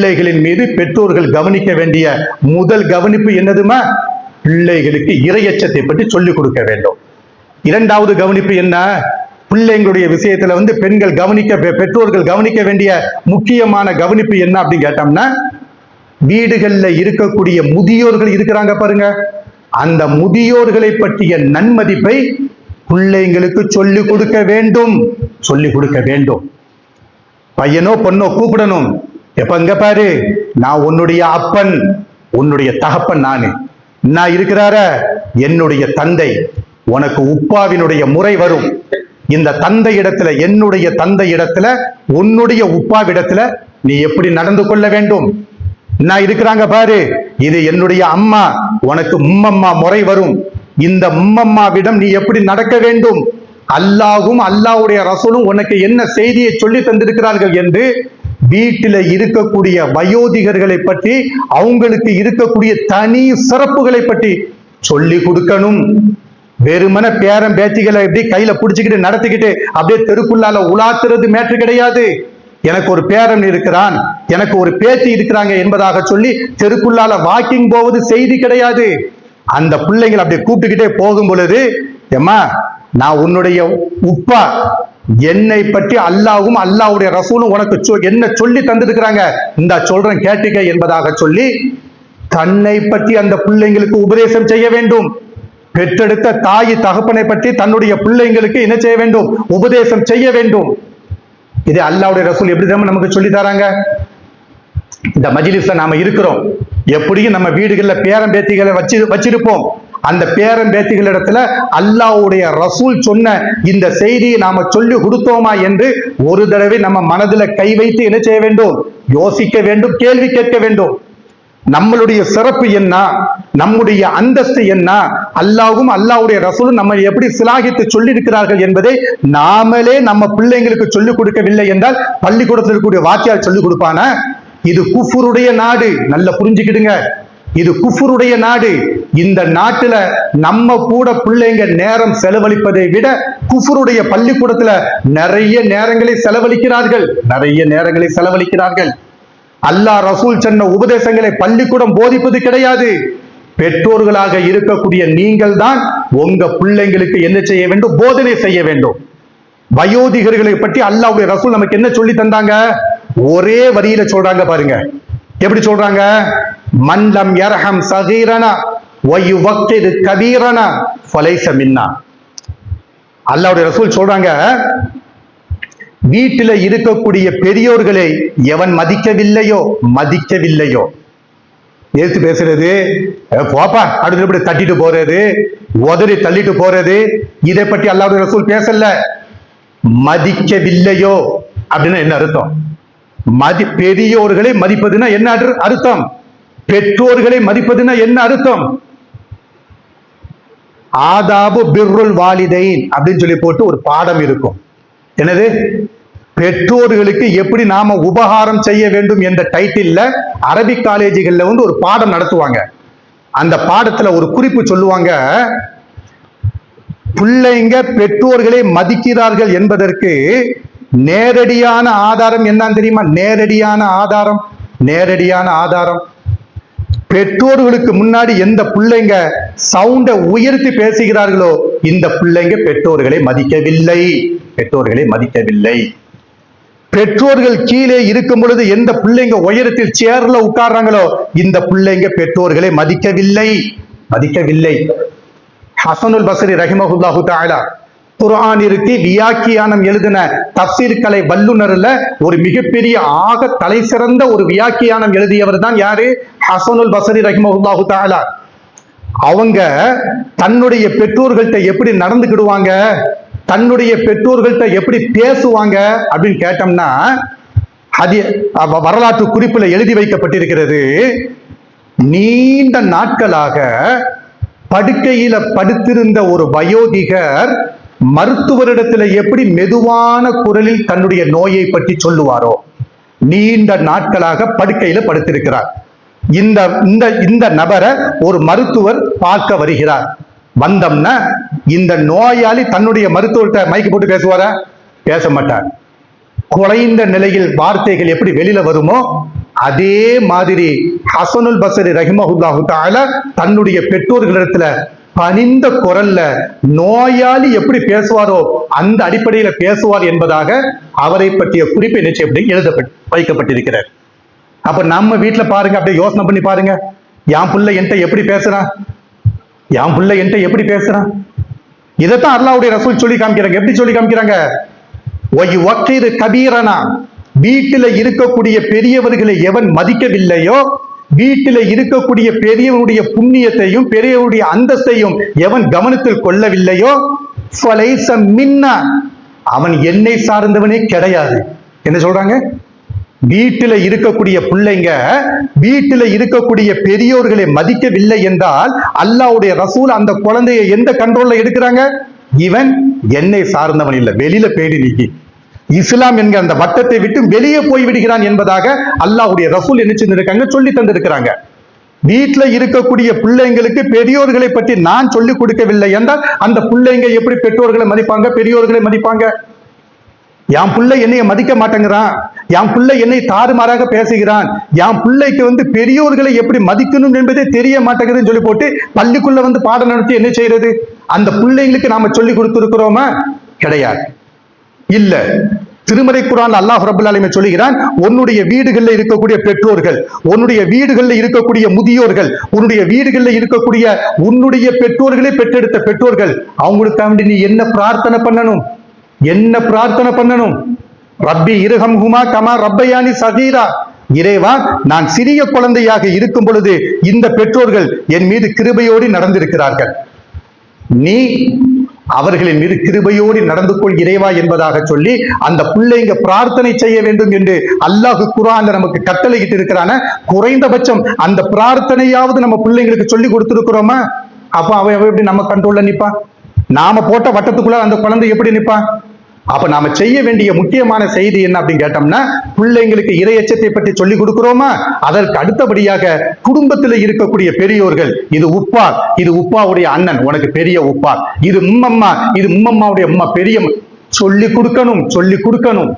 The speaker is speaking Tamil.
பிள்ளைகளின் மீது பெற்றோர்கள் கவனிக்க வேண்டிய முதல் கவனிப்பு என்னதுமா? பிள்ளைகளுக்கு இரையச்சத்தை பற்றி சொல்லிக் கொடுக்க வேண்டும். இரண்டாவது கவனிப்பு என்ன? பிள்ளைங்களுடைய விஷயத்துல வந்து பெண்கள் கவனிக்க பெ- பெற்றோர்கள் கவனிக்க வேண்டிய முக்கியமான கவனிப்பு என்ன அப்படின்னு கேட்டோம்னா வீடுகளில் இருக்கக்கூடிய முதியோர்கள் இருக்கிறாங்க பாருங்க. அந்த முதியோர்களை பற்றிய நன்மதிப்பை பிள்ளைங்களுக்கு சொல்லிக் கொடுக்க வேண்டும். சொல்லிக் கொடுக்க வேண்டும். பையனோ பொண்ணோ கூப்பிடணும். எப்ப இங்க பாரு? நான் உன்னுடைய அப்பன் உன்னுடைய தகப்பன் நானு. நான் இருக்கிறார? என்னுடைய தந்தை. உனக்கு உப்பாவினுடைய முறை வரும். இந்த தந்தை இடத்துல என்னுடைய தந்தை இடத்துல உன்னுடைய உப்பாவிடத்துல நீ எப்படி நடந்து கொள்ள வேண்டும்? நான் இருக்கிறாங்க பாரு. இது என்னுடைய அம்மா. உனக்கு உம்மம்மா முறை வரும். இந்த உம்மம்மாவிடம் நீ எப்படி நடக்க வேண்டும்? அல்லாஹும் அல்லாஹ்வுடைய ரசூலும் உனக்கு என்ன செய்தியை சொல்லி தந்திருக்கிறார்கள் என்று வீட்டில் இருக்கக்கூடிய வயோதிகர்களை பற்றி அவங்களுக்கு இருக்கக்கூடிய தனி சிறப்புகளை பற்றி சொல்லி கொடுக்கணும். வெறுமன பேரன் பேத்திகளை எப்படி கையில பிடிச்சிக்கிட்டு நடத்திக்கிட்டு அப்படியே தெருக்குள்ளால உலாத்துறது மேற்று கிடையாது. எனக்கு ஒரு பேரன் இருக்கிறான் எனக்கு ஒரு பேத்தி இருக்கிறாங்க என்பதாக சொல்லி தெருக்குள்ளால வாக்கிங் போவது செய்தி கிடையாது. அந்த பிள்ளைங்களை அப்படியே கூப்பிட்டுக்கிட்டே போகும் பொழுது எம்மா நான் உன்னுடைய உப்பா என்னை பற்றி அல்லாவும் அல்லாவுடைய ரசூலும் உனக்கு சொ- என்ன சொல்லி தந்திருக்கிறாங்க? இந்த சொல்றேன் கேட்டுக்க என்பதாக சொல்லி தன்னை பற்றி அந்த பிள்ளைங்களுக்கு உபதேசம் செய்ய வேண்டும். பெற்றெடுத்த தாய் தகப்பனை பற்றி தன்னுடைய பிள்ளைங்களுக்கு என்ன செய்ய வேண்டும்? உபதேசம் செய்ய வேண்டும். இது அல்லாவுடைய ரசூல் எப்படி நமக்கு சொல்லி தராங்க? இந்த மஜிலிஸ்ல நாம இருக்கிறோம். எப்படியும் நம்ம வீடுகளில் பேரம்பேத்திகளை வச்சு வச்சிருப்போம். அந்த பேரன் பேத்திகளிடத்துல அல்லாஹ்வுடைய ரசூல் சொன்ன இந்த செய்தியை நாம சொல்லி கொடுத்தோமா என்று ஒரு தடவை நம்ம மனதுல கை வைத்து என்ன செய்ய வேண்டும்? யோசிக்க வேண்டும் கேள்வி கேட்க வேண்டும். நம்மளுடைய சிறப்பு என்ன? நம்முடைய அந்தஸ்து என்ன? அல்லாவும் அல்லாவுடைய ரசூலும் நம்ம எப்படி சிலாகித்து சொல்லி இருக்கிறார்கள் என்பதை நாமளே நம்ம பிள்ளைங்களுக்கு சொல்லிக் கொடுக்கவில்லை என்றால் பள்ளிக்கூடத்தில் இருக்கக்கூடிய வாக்கியால் சொல்லிக் கொடுப்பான? இது குஃபுருடைய நாடு. நல்லா புரிஞ்சுக்கிடுங்க. இது குஃபுருடைய நாடு. இந்த நாட்டுல நம்ம கூட பிள்ளைங்க நேரம் செலவழிப்பதை விட குஃபுருடைய பள்ளிக்கூடத்துல நிறைய நேரங்களை செலவழிக்கிறார்கள். நிறைய நேரங்களை செலவழிக்கிறார்கள். அல்லாஹ் ரசூல் சொன்ன உபதேசங்களை பள்ளிக்கூடம் போதிப்பது கிடையாது. பெற்றோர்களாக இருக்கக்கூடிய நீங்கள் தான் உங்க பிள்ளைங்களுக்கு என்ன செய்ய வேண்டும்? போதனை செய்ய வேண்டும். வயோதிகர்களை பற்றி அல்லாஹ்வுடைய ரசூல் நமக்கு என்ன சொல்லி தந்தாங்க? ஒரே வரியில சொல்றாங்க பாருங்க. எப்படி சொல்றாங்க? மன்லம் எரஹம் சகீரனா வயுவக்கிது கபீரனா ஃபலைஸ மின்னா அல்லாவுடைய ரசூல் சொல்றாங்க வீட்டில் இருக்கக்கூடிய பெரியோர்களை எவன் மதிக்கவில்லையோ மதிக்கவில்லையோ. எடுத்து பேசுறது போப்பா அடுத்து இப்படி தட்டிட்டு போறது உதறி தள்ளிட்டு போறது இதை பற்றி அல்லாவுடைய ரசூல் பேசல. மதிக்கவில்லையோ அப்படின்னு என்ன அர்த்தம்? மதி பெரியோர்களை மதிப்பதுன்னா என்ன அர்த்தம்? பெற்றோர்களை மதிப்பதுன்னா என்ன அர்த்தம்? ஆதாபு பிர்ருல் வாலிதைன் அப்படின்னு சொல்லி போட்டு ஒரு பாடம் இருக்கும். என்னது? பெற்றோர்களுக்கு எப்படி நாம உபகாரம் செய்ய வேண்டும் என்ற டைட்டில்ல அரபிக் காலேஜுகள்ல வந்து ஒரு பாடம் நடத்துவாங்க. அந்த பாடத்துல ஒரு குறிப்பு சொல்லுவாங்க. பிள்ளைங்க பெற்றோர்களை மதிக்கிறார்கள் என்பதற்கு நேரடியான ஆதாரம் என்னன்னு தெரியுமா? நேரடியான ஆதாரம். நேரடியான ஆதாரம். பெற்றோர்களுக்கு முன்னாடி எந்த பிள்ளைங்க சவுண்டை உயர்த்தி பேசுகிறார்களோ இந்த பிள்ளைங்க பெற்றோர்களை மதிக்கவில்லை. பெற்றோர்களை மதிக்கவில்லை. பெற்றோர்கள் கீழே இருக்கும் பொழுது எந்த பிள்ளைங்க உயரத்தில் சேர்ல உட்கார்றாங்களோ இந்த பிள்ளைங்க பெற்றோர்களை மதிக்கவில்லை. மதிக்கவில்லை. ஹசனுல் பசரி ரஹிமஹுல்லாஹு தாலா குரானிற்கு வியாக்கியானம் எழுதின தப்சீர் கலை ஒரு மிகப்பெரிய ஆக தலை சிறந்த ஒரு வியாக்கியானம் எழுதியவர் தான் யாரு? ஹசனுல் பசரி ரஹிமஹுல்லாஹு தாலா அவங்க தன்னுடைய பெற்றோர்கள்ட்ட எப்படி நடந்துக்கிடுவாங்க? தன்னுடைய பெற்றோர்கள்ட்ட எப்படி பேசுவாங்க? அப்படின்னு கேட்டோம்னா அது வரலாற்று குறிப்பில் எழுதி வைக்கப்பட்டிருக்கிறது. நீண்ட நாட்களாக படுக்கையில படுத்திருந்த ஒரு வயோதிகர் மருத்துவரிடத்துல எப்படி மெதுவான குரலில் தன்னுடைய நோயை பற்றி சொல்லுவாரோ? நீண்ட நாட்களாக படுக்கையில படுத்திருக்கிறார். இந்த இந்த இந்த நபரை ஒரு மருத்துவர் பார்க்க வருகிறார். வந்தோம்னா இந்த நோயாளி தன்னுடைய மருத்துவர்கிட்ட மைக்கு போட்டு பேசுவார? பேச மாட்டார். குறைந்த நிலையில் வார்த்தைகள் எப்படி வெளியில வருமோ அதே மாதிரி ஹசனுல் பசரி ரஹிமஹுல்லாஹு தஆலா தன்னுடைய பெற்றோர்களிடத்துல பணிந்த குரல்ல நோயாளி எப்படி பேசுவாரோ அந்த அடிப்படையில பேசுவார் என்பதாக அவரை பற்றிய குறிப்பை நிச்சயம் எழுத வைக்கப்பட்டிருக்கிறார். அப்ப நம்ம வீட்டுல பாருங்க அப்படியே யோசனை பண்ணி பாருங்க. என் புள்ள என்கிட்ட எப்படி பேசுறான் என் புள்ள என்கிட்ட எப்படி பேசுறான் இதைத்தான் அல்லாவுடைய ரசூல் சொல்லி காமிக்கிறாங்க. எப்படி சொல்லி காமிக்கிறாங்க? ஒய் ஒக்கைது கபீரனா. வீட்டில் இருக்கக்கூடிய பெரியவர்களை எவன் மதிக்கவில்லையோ வீட்டில இருக்கக்கூடிய பெரியவனுடைய புண்ணியத்தையும் பெரியவருடைய அந்தஸ்தையும் எவன் கவனத்தில் கொள்ளவில்லையோ? ஃபலைஸ மின்னா. அவன் என்னை சார்ந்தவனே கிடையாது. என்ன சொல்றாங்க? வீட்டில இருக்கக்கூடிய பிள்ளைங்க வீட்டில இருக்கக்கூடிய பெரியோர்களை மதிக்கவில்லை என்றால் அல்லாவுடைய ரசூல் அந்த குழந்தையை எந்த கண்ட்ரோல்ல எடுக்கிறாங்க? இவன் என்னை சார்ந்தவன் இல்லை. வெளியில பேடி நீக்கி இஸ்லாம் என்கிற அந்த வட்டத்தை விட்டு வெளியே போய் விடுகிறான் என்பதாக அல்லாஹ்வுடைய ரசூல் என்ன செஞ்சிருக்காங்க? சொல்லி தந்திருக்கிறாங்க. வீட்டில் இருக்கக்கூடிய பிள்ளைங்களுக்கு பெரியோர்களை பற்றி நான் சொல்லிக் கொடுக்கவில்லை என்றால் அந்த பிள்ளைங்க எப்படி பெற்றோர்களை மதிப்பாங்க? பெரியோர்களை மதிப்பாங்க? என் பிள்ளை என்னைய மதிக்க மாட்டேங்கிறான். என் பிள்ளை என்னை தாறுமாறாக பேசுகிறான். என் பிள்ளைக்கு வந்து பெரியோர்களை எப்படி மதிக்கணும் என்பதே தெரிய மாட்டேங்குதுன்னு சொல்லி போட்டு பள்ளிக்குள்ள வந்து பாடம் நடத்தி என்ன செய்யறது? அந்த பிள்ளைங்களுக்கு நாம சொல்லி கொடுத்துருக்கிறோமா? கிடையாது. இல்ல. திருமறை குரான் அல்லாஹ் ரபுல் அலிமை சொல்லுகிறான் உன்னுடைய வீடுகளில் இருக்கக்கூடிய பெற்றோர்கள் உன்னுடைய வீடுகளில் இருக்கக்கூடிய முதியோர்கள் உன்னுடைய வீடுகளில் இருக்கக்கூடிய உன்னுடைய பெற்றோர்களை பெற்றெடுத்த பெற்றோர்கள் அவங்களுக்காக வேண்டி நீ என்ன பிரார்த்தனை பண்ணணும்? என்ன பிரார்த்தனை பண்ணணும்? ரப்பி இருகம் ஹுமா கமா ரப்பையானி சகீரா. இறைவா நான் சிறிய குழந்தையாக இருக்கும் பொழுது இந்த பெற்றோர்கள் என் மீது கிருபையோடு நடந்திருக்கிறார்கள். நீ அவர்களின் மீது கிருபையோடு நடந்து கொள் இறைவா என்பதாக சொல்லி அந்த பிள்ளைங்க பிரார்த்தனை செய்ய வேண்டும் என்று அல்லாஹ் குரான் நமக்கு கட்டளையிட்டு இருக்கிறான குறைந்தபட்சம் அந்த பிரார்த்தனையாவது நம்ம பிள்ளைங்களுக்கு சொல்லி கொடுத்துருக்கிறோமா? அப்ப அவன் அவன் எப்படி நம்ம கண்ட்ரோல்ல நிப்பான்? நாம போட்ட வட்டத்துக்குள்ள அந்த குழந்தை எப்படி நிப்பான்? அப்ப நாம செய்ய வேண்டிய முக்கியமான செய்தி என்ன அப்படின்னு கேட்டோம்னா பிள்ளைங்களுக்கு இரையச்சத்தை பற்றி சொல்லி கொடுக்கிறோமா? அதற்கு அடுத்தபடியாக குடும்பத்தில் இருக்கக்கூடிய பெரியோர்கள் இது உப்பா இது உப்பாவுடைய அண்ணன் உனக்கு பெரிய உப்பா. இது உம்மம்மா இது உம்மம்மாவுடைய அம்மா பெரிய சொல்லி கொடுக்கணும் சொல்லி கொடுக்கணும்.